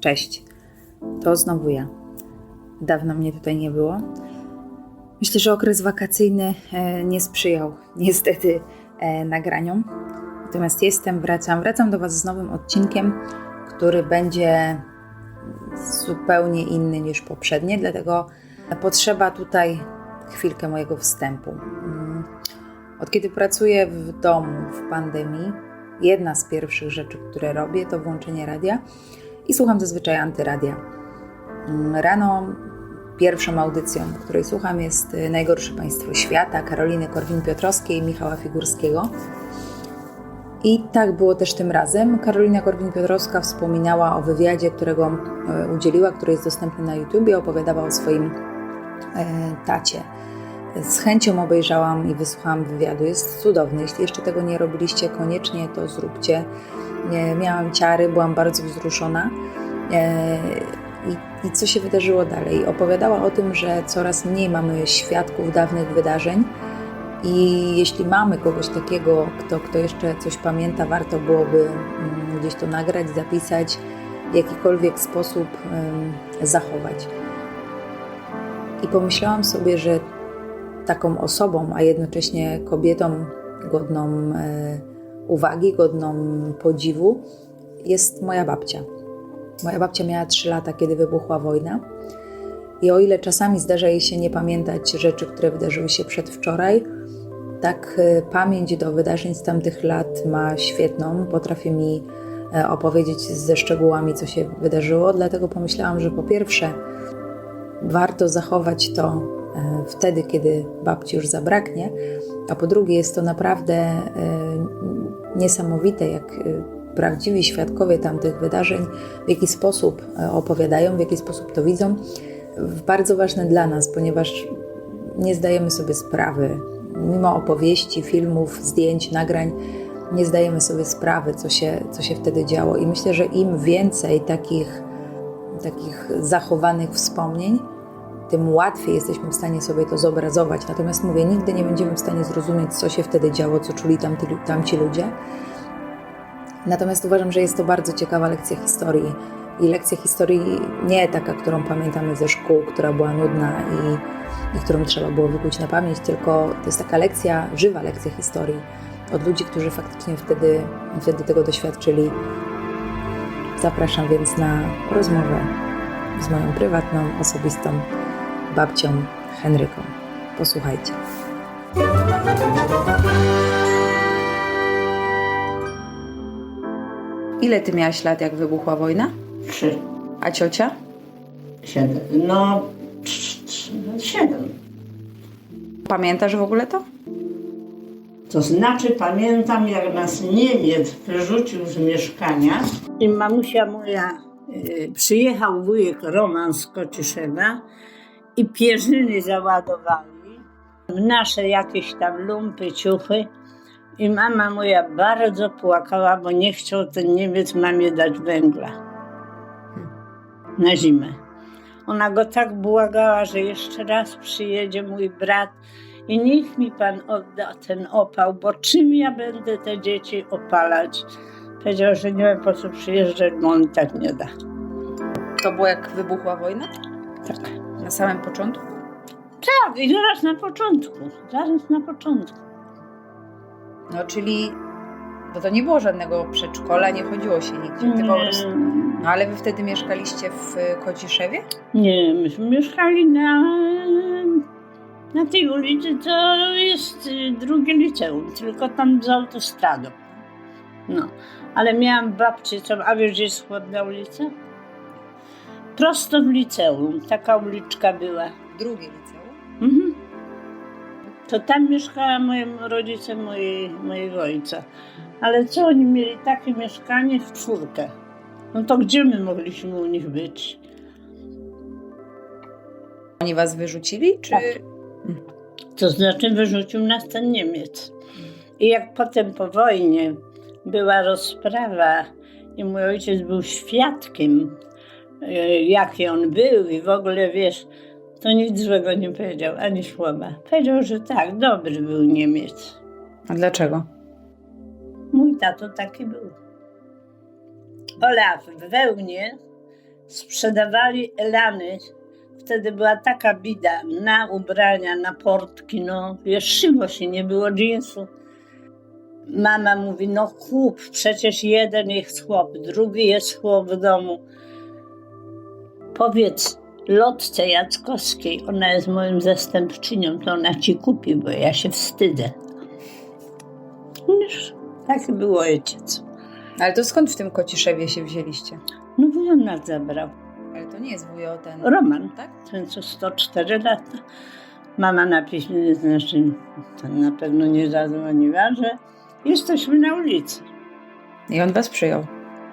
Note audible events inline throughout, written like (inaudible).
Cześć, to znowu ja. Dawno mnie tutaj nie było. Myślę, że okres wakacyjny e, nie sprzyjał niestety e, nagraniom. Natomiast jestem, wracam, wracam do Was z nowym odcinkiem, który będzie zupełnie inny niż poprzednie, dlatego potrzeba tutaj chwilkę mojego wstępu. Mm, Od kiedy pracuję w domu w pandemii, jedna z pierwszych rzeczy, które robię, to włączenie radia i słucham zazwyczaj antyradia. Mm, Rano pierwszą audycją, której słucham, jest y, Najgorsze Państwo Świata Karoliny Korwin-Piotrowskiej i Michała Figurskiego. I tak było też tym razem. Karolina Korwin-Piotrowska wspominała o wywiadzie, którego e, udzieliła, który jest dostępny na YouTubie, opowiadała o swoim e, tacie. Z chęcią obejrzałam i wysłuchałam wywiadu. Jest cudowny. Jeśli jeszcze tego nie robiliście, koniecznie to zróbcie. Miałam ciary, byłam bardzo wzruszona. E, I, co się wydarzyło dalej? Opowiadała o tym, że coraz mniej mamy świadków dawnych wydarzeń. I jeśli mamy kogoś takiego, kto, kto jeszcze coś pamięta, warto byłoby mm, gdzieś to nagrać, zapisać, w jakikolwiek sposób zachować. I pomyślałam sobie, że taką osobą, a jednocześnie kobietą godną e, uwagi, godną podziwu jest moja babcia. Moja babcia miała 3 lata, kiedy wybuchła wojna. I o ile czasami zdarza jej się nie pamiętać rzeczy, które wydarzyły się przedwczoraj, tak e, pamięć do wydarzeń z tamtych lat ma świetną. Potrafi mi e, opowiedzieć ze szczegółami, co się wydarzyło. Dlatego pomyślałam, że po pierwsze, warto zachować to wtedy, kiedy babci już zabraknie, a po drugie, jest to naprawdę e, niesamowite, jak e, prawdziwi świadkowie tamtych wydarzeń, w jaki sposób e, opowiadają, w jaki sposób to widzą. Bardzo ważne dla nas, ponieważ nie zdajemy sobie sprawy, mimo opowieści, filmów, zdjęć, nagrań, nie zdajemy sobie sprawy, co się, co się wtedy działo. I myślę, że im więcej takich, takich zachowanych wspomnień, tym łatwiej jesteśmy w stanie sobie to zobrazować. Natomiast mówię, nigdy nie będziemy w stanie zrozumieć, co się wtedy działo, co czuli tamci, tamci ludzie. Natomiast uważam, że jest to bardzo ciekawa lekcja historii. I lekcja historii nie taka, którą pamiętamy ze szkół, która była nudna i, i którą trzeba było wykuć na pamięć, tylko to jest taka lekcja, żywa lekcja historii od ludzi, którzy faktycznie wtedy, wtedy tego doświadczyli. Zapraszam więc na rozmowę z moją prywatną, osobistą babcią Henryką. Posłuchajcie. Ile ty miałaś lat, jak wybuchła wojna? Trzy, A ciocia? siedem. No, trz- trz- siedem. Pamiętasz w ogóle to? To znaczy pamiętam, jak nas Niemiec wyrzucił z mieszkania i mamusia moja, y, przyjechał wujek Roman z Kociszewa i pierzyny załadowali nasze jakieś tam lumpy, ciuchy i mama moja bardzo płakała, bo nie chciał ten Niemiec mamie dać węgla na zimę. Ona go tak błagała, że jeszcze raz przyjedzie mój brat i niech mi pan odda ten opał, bo czym ja będę te dzieci opalać? Powiedział, że nie ma po co przyjeżdżać, bo on tak nie da. To było jak wybuchła wojna? Tak. Na samym początku? Tak, i zaraz na początku, zaraz na początku. No, czyli bo to nie było żadnego przedszkola, nie chodziło się nigdzie. Ty po prostu... No ale wy wtedy mieszkaliście w Kociszewie? Nie, myśmy mieszkali na, na tej ulicy, to jest y, drugie liceum, tylko tam z autostradą. No, ale miałam babcię, co, a wiesz, gdzie jest chłodna ulica? Prosto w liceum, taka uliczka była. Drugie liceum. Mhm. To tam mieszkała moje rodzice mojej, mojego ojca. Ale co oni mieli takie mieszkanie w czwórkę? No to gdzie my mogliśmy u nich być? Oni was wyrzucili, czy... Tak. To znaczy wyrzucił nas ten Niemiec. I jak potem po wojnie była rozprawa i mój ojciec był świadkiem, jaki on był i w ogóle wiesz, to nic złego nie powiedział, ani słowa. Powiedział, że tak, dobry był Niemiec. A dlaczego? Mój tato taki był. Olaf w wełnie sprzedawali elany. Wtedy była taka bida na ubrania, na portki, no wiesz, szyło się, nie było jeansu. Mama mówi, no chłop, przecież jeden jest chłop, drugi jest chłop w domu. Powiedz Lotce Jackowskiej, ona jest moim zastępczynią, to ona ci kupi, bo ja się wstydzę. Wiesz, taki był ojciec. Ale to skąd w tym Kociszewie się wzięliście? No wujo nas zabrał. Ale to nie jest wujo ten... Roman, Tak? ten co 104 lata. Mama na piśmie, znaczy to na pewno nie zadzwoniła, że jesteśmy na ulicy. I on was przyjął.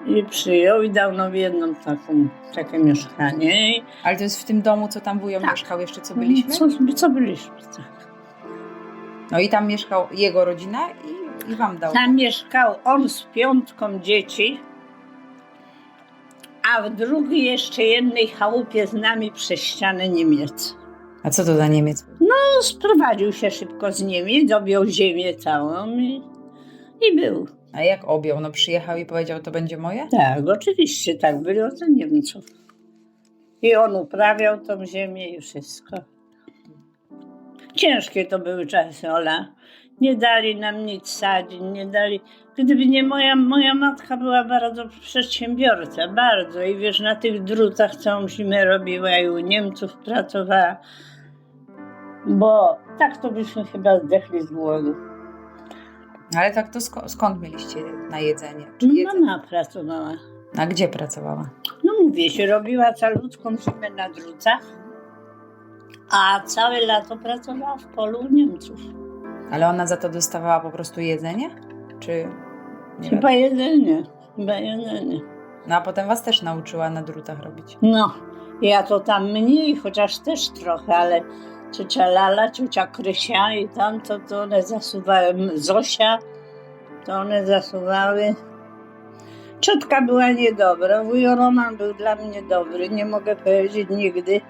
I przyjął i dał nam jedną taką, takie mieszkanie. Ale to jest w tym domu, co tam wujo Tak. mieszkał jeszcze, co byliśmy? Co, co byliśmy, tak. No i tam mieszkał jego rodzina i, i wam dał. Tam mieszkał on z piątką dzieci, a w drugiej jeszcze jednej chałupie z nami przez ścianę Niemiec. A co to za Niemiec? No, sprowadził się szybko z Niemiec, objął ziemię całą i, i był. A jak objął? No przyjechał i powiedział, to będzie moje? Tak, oczywiście tak, byli od Niemców. I on uprawiał tą ziemię i wszystko. Ciężkie to były czasy, Ola. Nie dali nam nic sadzić, nie dali. Gdyby nie moja, moja matka była bardzo przedsiębiorca, bardzo. I wiesz, na tych drutach całą zimę robiła i u Niemców pracowała. Bo tak to byśmy chyba zdechli z głodu. Ale tak to sko- skąd mieliście na jedzenie? Czy No, jedzenie? mama pracowała. A gdzie pracowała? No mówię się, robiła calutką zimę na drucach, a całe lato pracowała w polu u Niemców. Ale ona za to dostawała po prostu jedzenie? Czy nie Chyba jedynie, chyba jedynie. No a potem was też nauczyła na drutach robić. No, ja to tam mniej, chociaż też trochę, ale ciocia Lala, ciocia Krysia i tam to, to one zasuwały, Zosia, to one zasuwały. Ciotka była niedobra, wujo Roman był dla mnie dobry, nie mogę powiedzieć nigdy,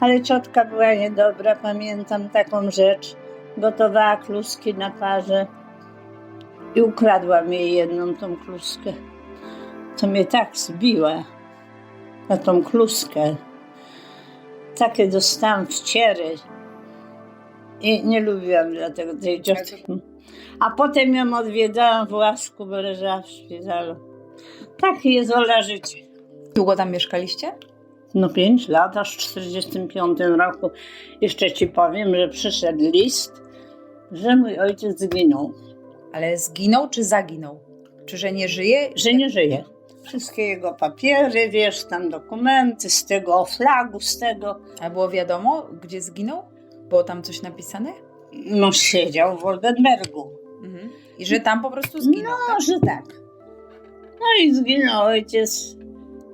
ale ciotka była niedobra, pamiętam taką rzecz, gotowała kluski na parze i ukradłam jej jedną tą kluskę. To mnie tak zbiła na tą kluskę. Takie dostałam wciery i nie lubiłam dlatego tej ciotki. A potem ją odwiedzałam w Łasku, bo leżała w szpitalu. Takie jest Ola życie. Długo tam mieszkaliście? No pięć lat, aż w 45 roku. Jeszcze ci powiem, że przyszedł list, że mój ojciec zginął, Ale zginął czy zaginął? Czy że nie żyje? że nie żyje. Wszystkie jego papiery, wiesz, tam dokumenty z tego flagu, z tego. A było wiadomo, gdzie zginął? Było tam coś napisane? No siedział w Oldenbergu. Mhm. I że tam po prostu zginął, tak? No, że tak. No i zginął ojciec.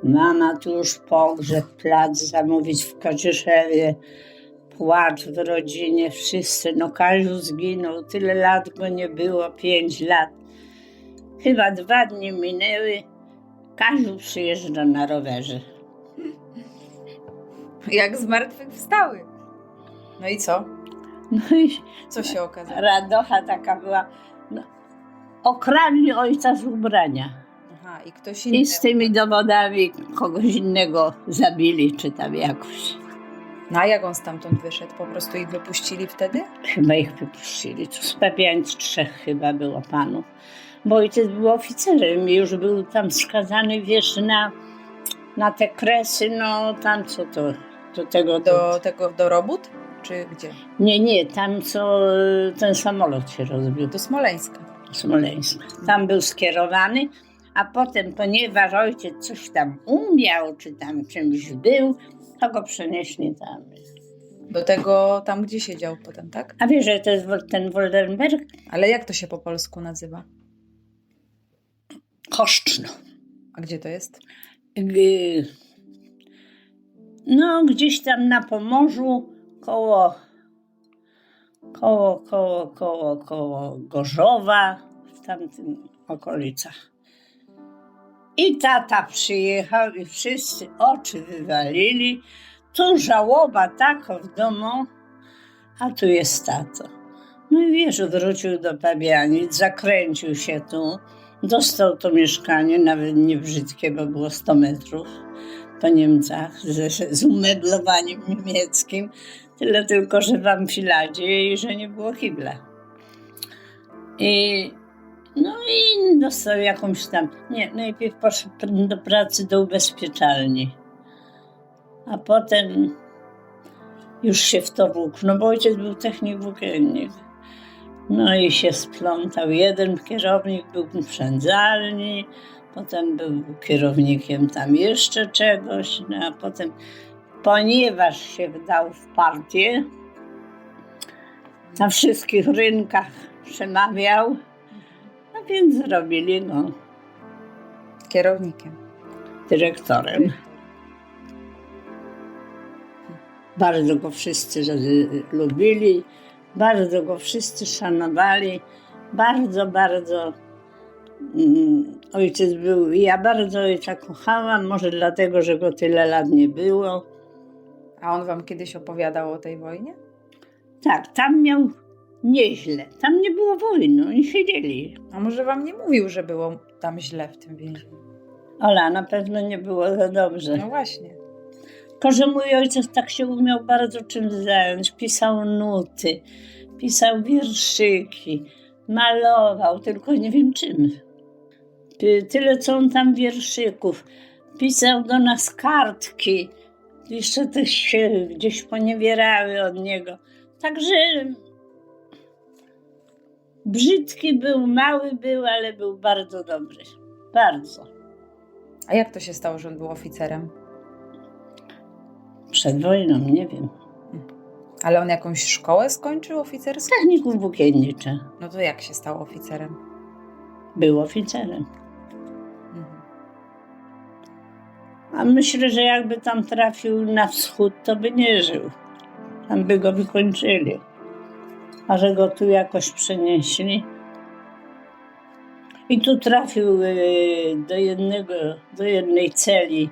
Mama tu już pogrzeb, plac zamówić w Koczyszewie. Płacz w rodzinie, wszyscy. No Kaziu zginął, tyle lat go nie było, pięć lat. Chyba dwa dni minęły. Kaziu przyjeżdża na rowerze. Jak z martwych wstały. No i co? No i Co się okazało? radocha taka była. No, okradli ojca z ubrania. Aha, i ktoś inny. I z tymi dowodami kogoś innego zabili, czy tam jakoś. No a jak on stamtąd wyszedł? Po prostu ich wypuścili wtedy? Chyba ich wypuścili. Tu z pięć, trzech chyba było panów. Bo ojciec był oficerem i już był tam skazany, wiesz, na, na te kresy, no tam co to, do tego... Do tego, do robót? Czy gdzie? Nie, nie, tam co ten samolot się rozbił. Do Smoleńska. Smoleńsk. Tam był skierowany, a potem, ponieważ ojciec coś tam umiał, czy tam czymś był, to go przenieśli tam. Do tego, tam gdzie siedział potem, tak? A wiesz, że to jest ten Woldenberg? Ale jak to się po polsku nazywa? Koszczno. A gdzie to jest? G- No, gdzieś tam na Pomorzu, koło, koło, koło, koło, koło Gorzowa, w tamtym okolicach. I tata przyjechał i wszyscy oczy wywalili. Tu żałoba taka w domu, a tu jest tato. No i wiesz, wrócił do Pabianic, zakręcił się tu, dostał to mieszkanie, nawet nie brzydkie, bo było 100 metrów. po Niemcach z, z umeblowaniem niemieckim. Tyle tylko, że w amfiladzie i że nie było kibla. I no i dostał jakąś tam. Nie, najpierw poszedł do pracy do ubezpieczalni. A potem już się w to włókł. No bo ojciec był technik włókiennik. No i się splątał. Jeden kierownik był w przędzalni, potem był kierownikiem tam jeszcze czegoś, no a potem, ponieważ się wdał w partię, na wszystkich rynkach przemawiał, no więc zrobili go Kierownikiem. dyrektorem. Bardzo go wszyscy lubili, bardzo go wszyscy szanowali, bardzo, bardzo mm, ojciec był, ja bardzo ojca kochałam, może dlatego, że go tyle lat nie było. A on wam kiedyś opowiadał o tej wojnie? Tak, tam miał nieźle, tam nie było wojny, oni siedzieli. A może wam nie mówił, że było tam źle w tym więzieniu? Ola, na pewno nie było za dobrze. No właśnie. Tylko, że mój ojciec tak się umiał bardzo czym zająć. Pisał nuty, pisał wierszyki, malował, tylko nie wiem czym. Ty- Tyle, co on tam wierszyków. Pisał do nas kartki. Jeszcze też się gdzieś poniewierały od niego. Także brzydki był, mały był, ale był bardzo dobry. Bardzo. A jak to się stało, że on był oficerem? Przed wojną, nie wiem. Ale on jakąś szkołę skończył oficerską? Technikum włókiennicze. No to jak się stał oficerem? Był oficerem. A myślę, że jakby tam trafił na wschód, to by nie żył. Tam by go wykończyli. A że go tu jakoś przenieśli. I tu trafił y, do, jednego, do jednej celi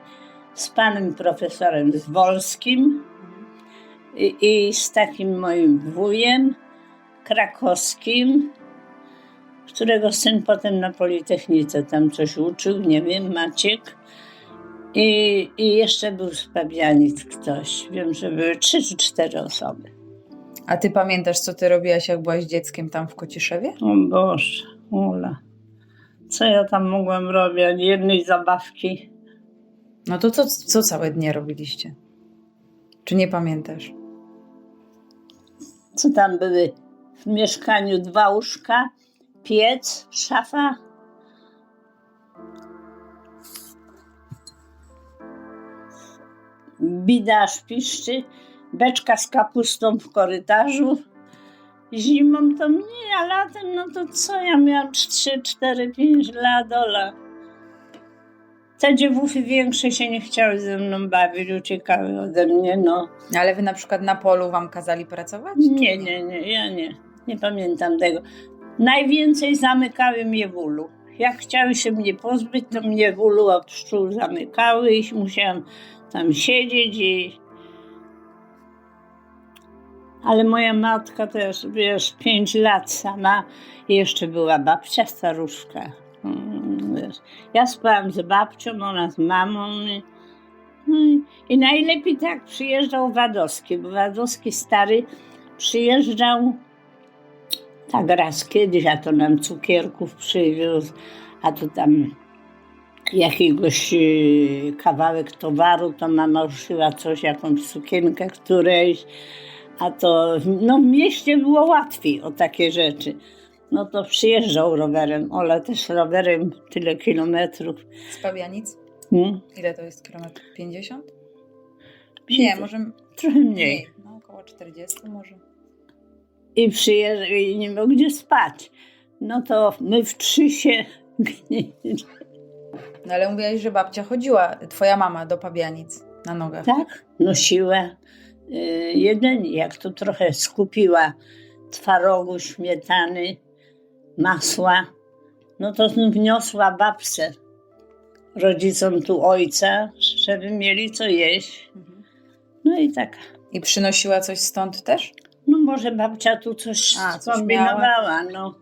z panem profesorem Zwolskim i, i z takim moim wujem krakowskim, którego syn potem na Politechnice tam coś uczył, nie wiem, Maciek. I, I jeszcze był z Pabianic ktoś. Wiem, że były trzy czy cztery osoby. A ty pamiętasz, co ty robiłaś, jak byłaś dzieckiem tam w Kociszewie? O Boże, Ula. Co ja tam mogłam robić? Ani jednej zabawki. No to co, co całe dnie robiliście? Czy nie pamiętasz? Co tam były w mieszkaniu? Dwa łóżka, piec, szafa. Bida aż piszczy, beczka z kapustą w korytarzu. Zimą to mnie, a latem no to co? Ja miałam 3, 4, 5 lat, Ola. Te dziewuchy większe się nie chciały ze mną bawić, uciekały ode mnie, no. Ale wy na przykład na polu wam kazali pracować? Nie, nie, nie, ja nie. Nie pamiętam tego. Najwięcej zamykały mnie w ulu. Jak chciały się mnie pozbyć, to mnie w ulu od pszczół zamykały i musiałam tam siedzieć i... Ale moja matka też, wiesz, pięć lat sama jeszcze była babcia staruszka. Mm, Wiesz. Ja spałam z babcią, ona z mamą. No i- I najlepiej tak przyjeżdżał Wadowski, bo Wadowski stary przyjeżdżał tak raz kiedyś, a to nam cukierków przywiózł, a to tam jakiegoś e, kawałek towaru, to mama uszyła coś, jakąś sukienkę którejś, a to no, w mieście było łatwiej o takie rzeczy. No to przyjeżdżał rowerem, Ola też rowerem tyle kilometrów. Z Pabianic? Hmm? Ile to jest kilometrów? 50? Nie, może Trochę mniej. mniej. No około 40 może. i przyjeżdżał i nie miał gdzie spać. No to my w trzy się. (laughs) No ale mówiłaś, że babcia chodziła, twoja mama, do Pabianic na nogach. Tak, nosiła y, jeden, jak to trochę skupiła twarogu, śmietany, masła, no to wniosła babce rodzicom tu ojca, żeby mieli co jeść. Mhm. No i tak, I przynosiła coś stąd też? no może babcia tu coś A, coś kombinowała, no.